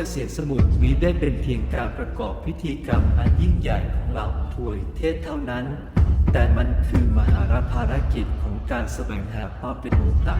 การกวนเกษียสมุทรมีได้เป็นเพียงการประกอบพิธีกรรมอันยิ่งใหญ่ของเหล่าทวยเทศเท่านั้น แต่มันคือมหาภารกิจของการแสวงหาความเป็นมนุษย์ต่า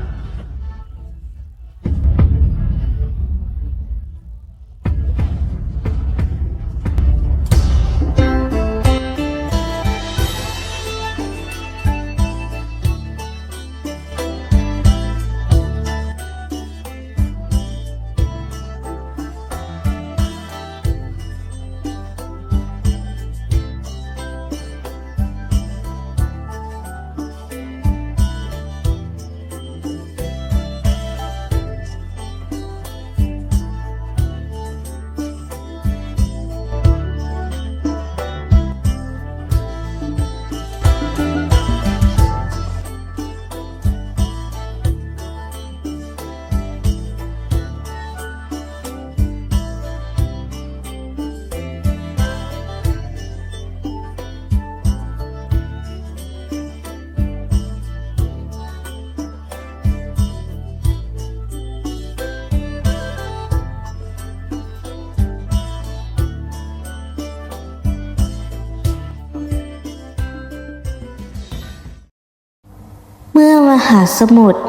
มหาสมุทร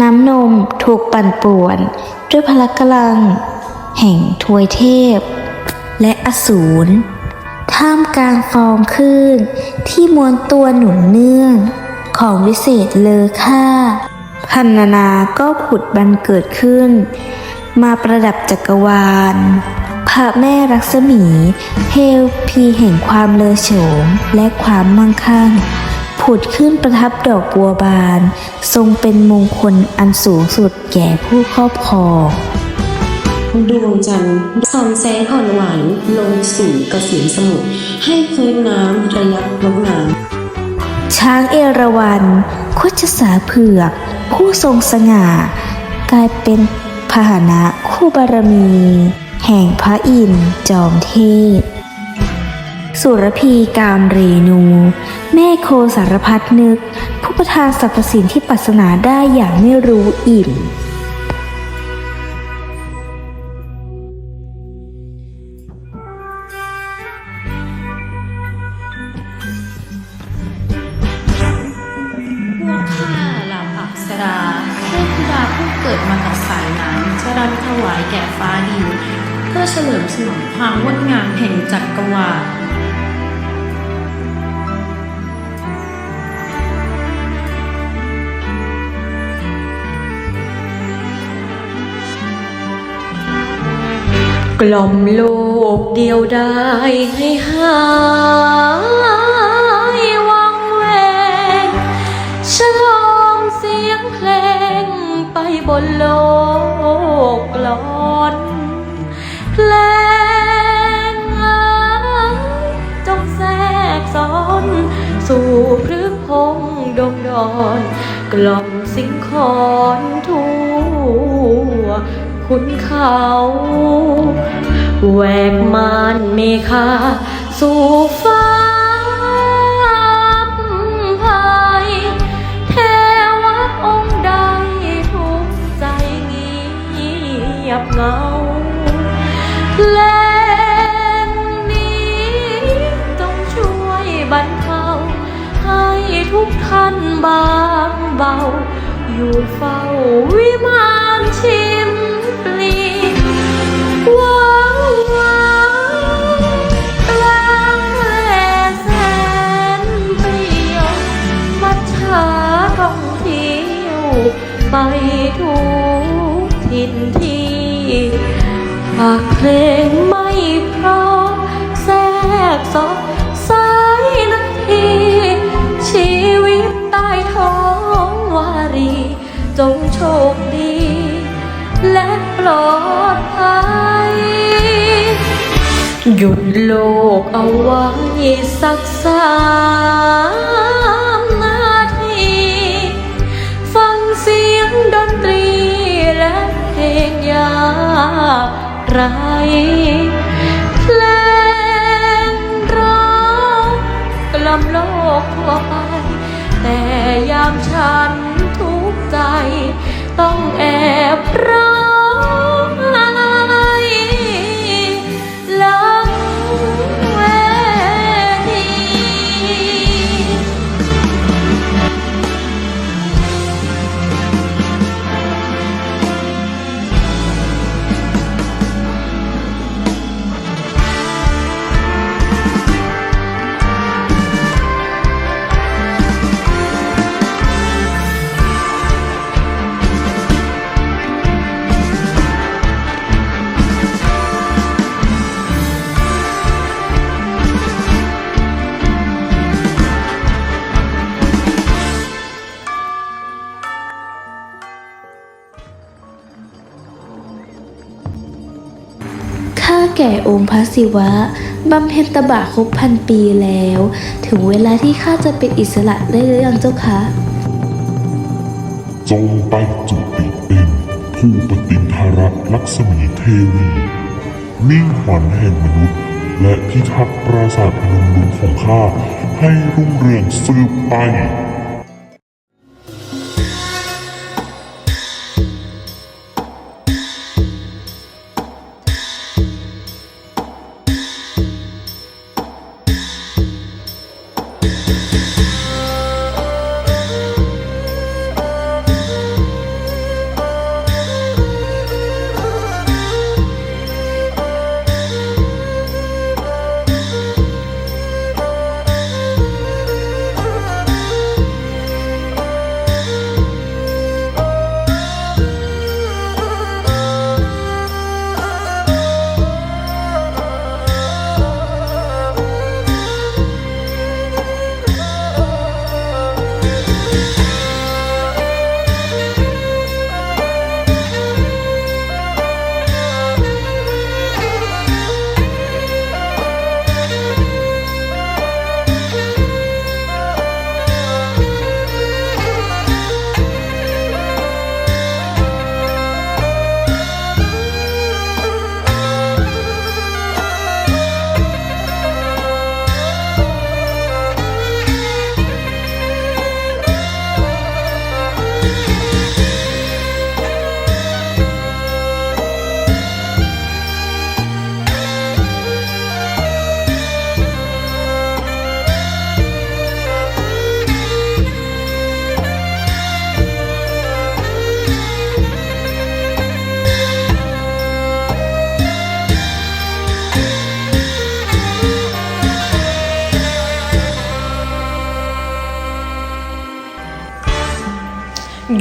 น้ำนมถูกปั่นป่วน ด้วยพละกำลัง แห่งทวยเทพ และอสูรท่ามกลางฟองคลื่นที่มวนตัวหนุนเนื่อง ของวิเศษเลอค่า พันนานาก็ผุดบันเกิดขึ้น มาประดับจักรวาลพระแม่รักษมีเทวพีแห่งความเลอโฉมและความมั่งคั่ง ผุดขึ้นประทับดอกบัวบาน ทรงเป็นมงคลอันสูงสุดแก่ผู้ครอบครองดวงจันทร์ส่องแสงอ่อนหวานลงสู่กระสีสมุทรให้พื้นน้ำระยับลงน้ช้างเอราวัณโคชสาเผือก ผู้ทรงสง่า กลายเป็นพาหนะคู่บารมี แห่งพระอินทร์จอมเทพ สุรพีกามเรนู แม่โคสารพัดนึก ผู้ประทานสรรพสิ่งที่ปรารถนาได้อย่างไม่รู้อิ่มพวกข้าเหล่าอัปสราเทพธิดาผู้เกิดมากับสายน้ำจะรำถวายแก่ฟ้าดินเพื่อเฉลิมฉลองความงดงามแห่งจักรวาล กล่อมโลกเดียวได้ให้หายวังเวงฉลองเสียงเพลงไปบนโลกกลอนเพลงเอจงแทรกซ้อน สู่พฤกพงดงดอน กล่อมสิงคอนทั่ว คุณเขาแหวกมานเมฆาสู่ฟ้าพายเทวะองค์ใดทุกใจเงียบเงาเลงนี้ต้องช่วยบรรเทาให้ทุกท่านบางเบาอยู่เฝ้าวิมาน ลงไม่เพราะแทรกซอกสายนาที ชีวิตใต้ท้องวารี จงโชคดี และปลอดภัย หยุดโลกเอาไว้สักสา ไรเพลงร้องกล่อมโลกทั่วไป แต่ยามฉันทุกข์ใจ ต้องแอบร้อง แก่องค์พระศิวะบำเพ็ญตบะครบพันปีแล้ว ถึงเวลาที่ข้าจะเป็นอิสระได้หรือยังเจ้าคะจงไปจุติเป็นผู้ปฏินทรลักษมีเทวีมิ่งขวัญแห่งมนุษย์ และพิทักษ์ปราสาทพนมรุ้งของข้าให้รุ่งเรืองสืบไป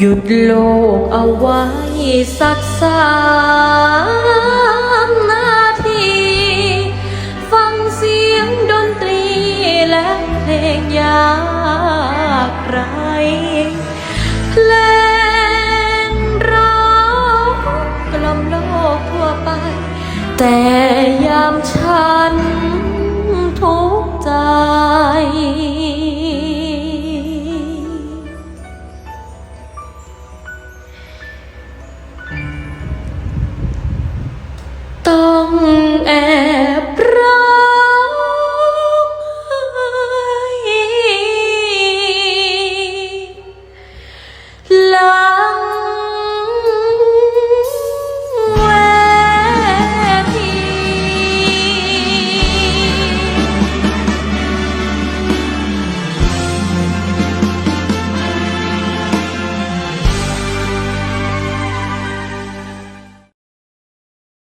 หยุดโลกเอาไว้สักสา